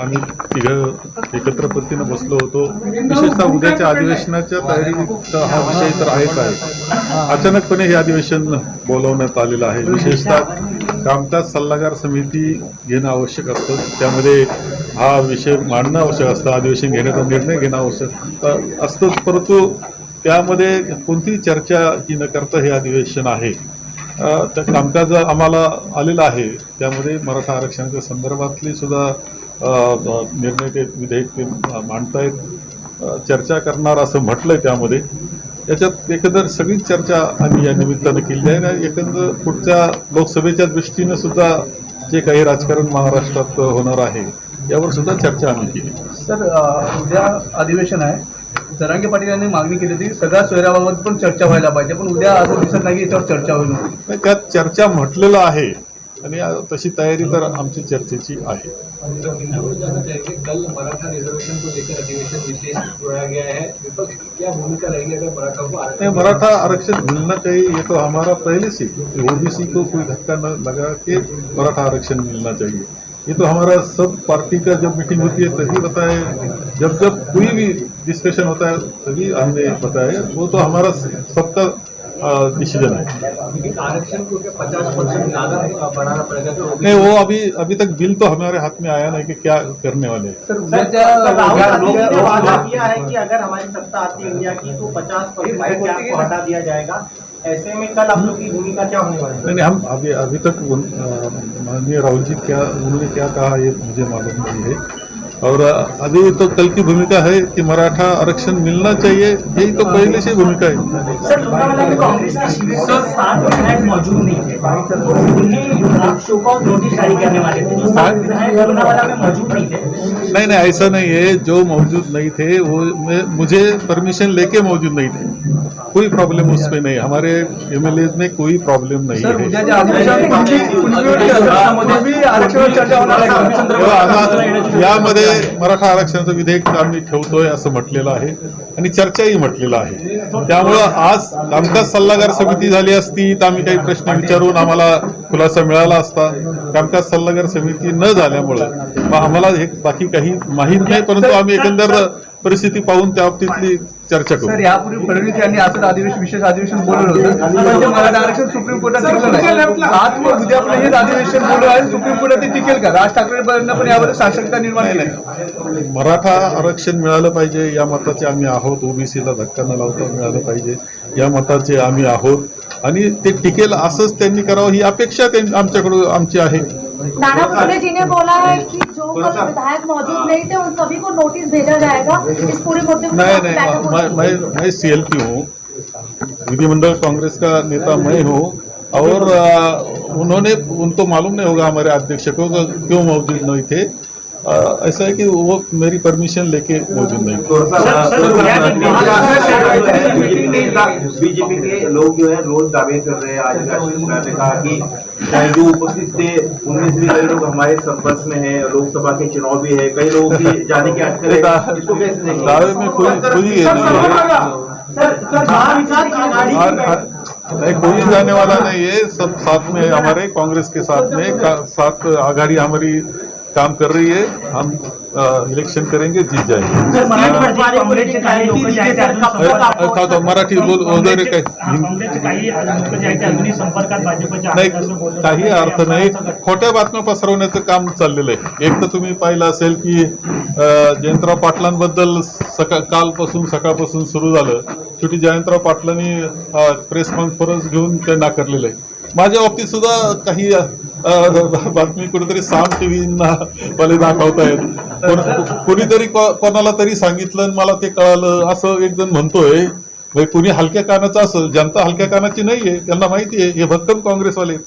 आम्ही तिघं एकत्र पद्धतीनं बसलो होतो. विशेषतः उद्याच्या अधिवेशनाच्या तयारीत हा विषय तर आहेच आहे. अचानकपणे हे अधिवेशन बोलवण्यात आलेलं आहे. विशेषतः कामकाज सल्लागार समिती घेणं आवश्यक असतं. त्यामध्ये हा विषय मांडणं आवश्यक असतं. अधिवेशन घेण्याचा निर्णय घेणं आवश्यक अ, असतंच. परंतु त्यामध्ये कोणतीही चर्चा ही न करता हे अधिवेशन आहे. त्या कामकाज आम्हाला आलेलं आहे. त्यामध्ये मराठा आरक्षणाच्या संदर्भातली सुद्धा निर्णय ते विधेयक ते मांडतायत. चर्चा करणार असं म्हटलंय त्यामध्ये. याच्यात एकंदर सगळीच चर्चा आम्ही या निमित्तानं केली आहे. आणि एकंदर पुढच्या लोकसभेच्या दृष्टीनं सुद्धा जे काही राजकारण महाराष्ट्रात होणार आहे यावर सुद्धा चर्चा आम्ही केली. सर उद्या अधिवेशन आहे. जरांगे पाटील यांनी मागणी केली होती सगळ्या सोयऱ्याबाबत पण चर्चा व्हायला पाहिजे पण उद्या असं दिसत नाही की याच्यावर चर्चा होईल त्यात चर्चा म्हटलेलं आहे आणि तशी तयारी तर आमची चर्चेची आहे. कल मराठा रिजर्वेशन को लेकर अधिवेशन विशेष बुलाया गया है विपक्ष की क्या भूमिका रहेगी अगर मराठा को नहीं, आरक्षण मराठा आरक्षण मिलना चाहिए ये तो हमारा पहले से ओबीसी को कोई धक्का न लगा के मराठा आरक्षण मिलना चाहिए। ये तो हमारा सब पार्टी का जब मीटिंग होती है तभी बताए। जब जब कोई भी डिस्कशन होता है तभी हमने बताया। वो तो हमारा सबका डिसीज़न है। आरक्षण को पचास परसेंट ज़्यादा बढ़ाना पड़ेगा तो नहीं वो अभी अभी तक बिल तो हमारे हाथ में आया नहीं कि क्या करने वाले हैं। सर वादा किया है कि अगर हमारी सत्ता आती है इंडिया की तो पचास परसेंट हटा दिया जाएगा? ऐसे में कल आप लोग की भूमिका क्या होने वाली है? नहीं नहीं हम अभी अभी तक माननीय राहुल जी क्या उन्होंने क्या कहा ये मुझे मालूम नहीं है। और अ, अभी तो कल की भूमिका है कि मराठा आरक्षण मिलना चाहिए यही तो पहले से भूमिका है। सर लोनावाला में कांग्रेस के शिविर से सात विधायक मौजूद नहीं थे। उन्हें शोकआउट नोटिस जारी करने वाले थे। जो सात विधायक लोनावाला में मौजूद नहीं थे। नहीं नहीं ऐसा नहीं है जो मौजूद नहीं थे वो मैं- मुझे परमिशन लेके मौजूद नहीं थे। कोई प्रॉब्लम उस पर नहीं हमारे एमएलए में कोई प्रॉब्लम नहीं सर है। आता यामध्ये मराठा आरक्षणाचं विधेयक आम्ही ठेवतोय असं म्हटलेलं आहे आणि चर्चाही म्हटलेलं आहे. त्यामुळं आज कामकाज सल्लागार समिती झाली असती तर आम्ही काही प्रश्न विचारून आम्हाला खुलासा मिळाला असता कामकाज सल्लागार समिती न झाल्यामुळं मग आम्हाला हे बाकी काही माहीत नाही परंतु आम्ही एकंदर परिस्थिती पाहून त्या बाबतीतली चर्चा सर करू यापूर्वी फडणवीस यांनी असंच अधिवेशन विशेष अधिवेशन बोलवलं होतं. मराठा आरक्षण सुप्रीम कोर्टात टिकलं नाही. आज मग उद्या पण हे अधिवेशन बोलवलं आहे सुप्रीम कोर्टात ते टिकेल का? राज ठाकरेंना पण यावर साशंकता निर्माण केली. आहे. मराठा आरक्षण मिळालं पाहिजे या मताचे आम्ही आहोत. ओबीसीला धक्का न लावता मिळालं पाहिजे. या मताचे आम्ही आहोत. आणि ते टिकेल असंच त्यांनी करावं ही अपेक्षा त्यां- आमच्याकडून आमची आहे नाना पटोले जी ने बोला है कि जो कल विधायक मौजूद नहीं थे उन सभी को नोटिस भेजा जाएगा इस पूरे मुद्दे को नहीं नहीं। मैं मैं मैं सीएलपी हूँ विधिमंडल कांग्रेस का नेता मैं हूँ और उन्होंने उनको मालूम नहीं होगा हमारे अध्यक्ष को क्यों मौजूद नहीं थे ऐसा है कि वो मेरी परमिशन लेके मौजूद नहीं थे बीजेपी के लोग जो है रोज दावे कर रहे हैं आज ने कहा कि जो उपस्थित थे उनमें से भी कई लोग हमारे संपर्क में है लोकसभा के चुनाव भी है कई लोगों की जाने की अटकल है इसको कैसे दावे में कोई जाने वाला नहीं है। सब साथ में हमारे कांग्रेस के साथ में साथ आघाड़ी हमारी काम कर रही है हम इलेक्शन करेंगे जीत जाएंगे। मराठी बोल वगैरे काही नाही. अर्थ नाही. खोट्या बातम्या पसरवण्याचं काम चाललेलं आहे. एक तर तुम्ही पाहिलं असेल की जयंतराव पाटलांबद्दल सकाळ कालपासून सकाळपासून सुरू झालं. शेवटी जयंतराव पाटलांनी प्रेस कॉन्फरन्स घेऊन ते नाकारलेलं आहे. माझ्या बाबतीत सुद्धा काही बातमी कुठेतरी साम टीव्हीना वाले दाखवतायत कोण- कोणीतरी कोणाला तरी सांगितलं आणि मला ते कळालं असं एक जण म्हणतोय कुणी हलक्या कानाचं असं जनता हलक्या कानाची नाहीये त्यांना माहिती आहे हे भक्कम काँग्रेसवाले आहेत.